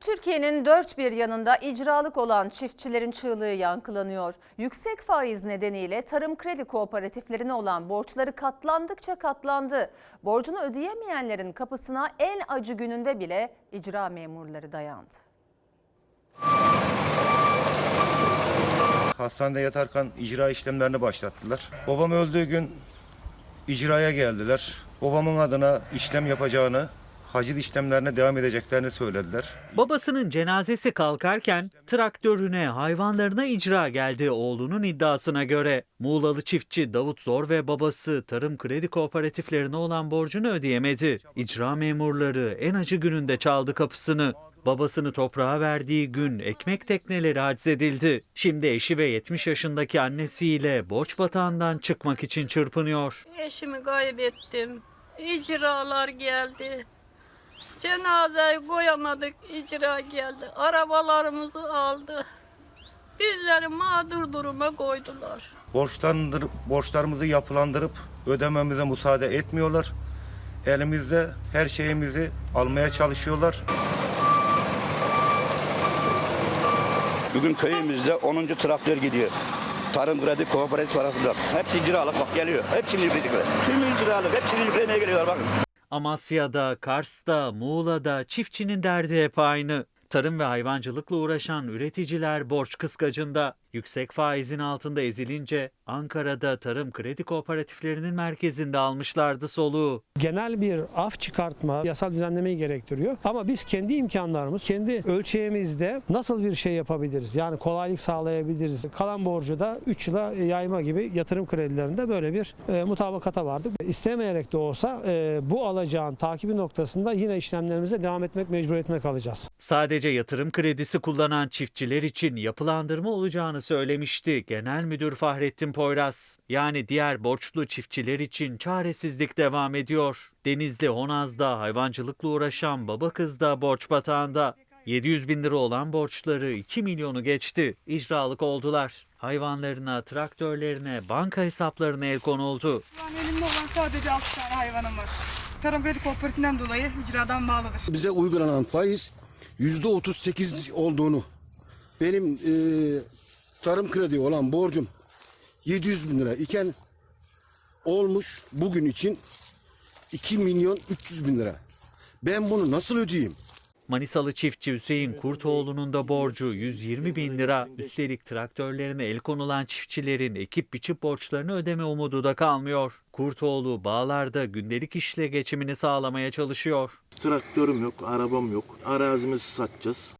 Türkiye'nin dört bir yanında icralık olan çiftçilerin çığlığı yankılanıyor. Yüksek faiz nedeniyle tarım kredi kooperatiflerine olan borçları katlandıkça katlandı. Borcunu ödeyemeyenlerin kapısına en acı gününde bile icra memurları dayandı. Hastanede yatarken icra işlemlerini başlattılar. Babam öldüğü gün icraya geldiler. Babamın adına işlem yapacağını, hacit işlemlerine devam edeceklerini söylediler. Babasının cenazesi kalkarken traktörüne, hayvanlarına icra geldi oğlunun iddiasına göre. Muğlalı çiftçi Davut Zor ve babası tarım kredi kooperatiflerine olan borcunu ödeyemedi. İcra memurları en acı gününde çaldı kapısını. Babasını toprağa verdiği gün ekmek tekneleri haczedildi. Şimdi eşi ve 70 yaşındaki annesiyle borç batağından çıkmak için çırpınıyor. Eşimi kaybettim. İcralar geldi. Cenazeyi koyamadık, icra geldi. Arabalarımızı aldı. Bizleri mağdur duruma koydular. Borçlandır, borçlarımızı yapılandırıp ödememize müsaade etmiyorlar. Elimizde her şeyimizi almaya çalışıyorlar. Bugün köyümüzde 10. traktör gidiyor. Tarım kredi kooperatif tarafından. Hepsi icralık bak geliyor. Hepsini yükledikler. Tüm icralık hepsini yüklemeye geliyor bakın. Amasya'da, Kars'ta, Muğla'da çiftçinin derdi hep aynı. Tarım ve hayvancılıkla uğraşan üreticiler borç kıskacında. Yüksek faizin altında ezilince Ankara'da tarım kredi kooperatiflerinin merkezinde almışlardı soluğu. genel bir af çıkartma yasal düzenlemeyi gerektiriyor. Ama biz kendi imkanlarımız, kendi ölçeğimizde nasıl bir şey yapabiliriz? Yani kolaylık sağlayabiliriz. Kalan borcu da 3 yıla yayma gibi yatırım kredilerinde böyle bir e, mutabakata vardık. İstemeyerek de olsa e, bu alacağın takibi noktasında yine işlemlerimize devam etmek mecburiyetinde kalacağız. Sadece yatırım kredisi kullanan çiftçiler için yapılandırma olacağını söylemişti Genel Müdür Fahrettin Poyraz. Yani diğer borçlu çiftçiler için çaresizlik devam ediyor. Denizli Honaz'da hayvancılıkla uğraşan baba kız da borç batağında. 700 bin lira olan borçları 2 milyonu geçti. İcralık oldular. Hayvanlarına, traktörlerine, banka hesaplarına el konuldu. An elimde olan sadece 6 tane hayvanım var. Tarım Kredi Kooperatifinden dolayı icradan bağlıdır. bize uygulanan faiz yüzde 38 olduğunu benim e, tarım kredi olan borcum 700 bin lira iken olmuş bugün için 2 milyon 300 bin lira. Ben bunu nasıl ödeyeyim? Manisalı çiftçi Hüseyin Kurtoğlu'nun da borcu 120 bin lira. Üstelik traktörlerine el konulan çiftçilerin ekip biçip borçlarını ödeme umudu da kalmıyor. Kurtoğlu bağlarda gündelik işle geçimini sağlamaya çalışıyor. Traktörüm yok, arabam yok. Arazimizi satacağız.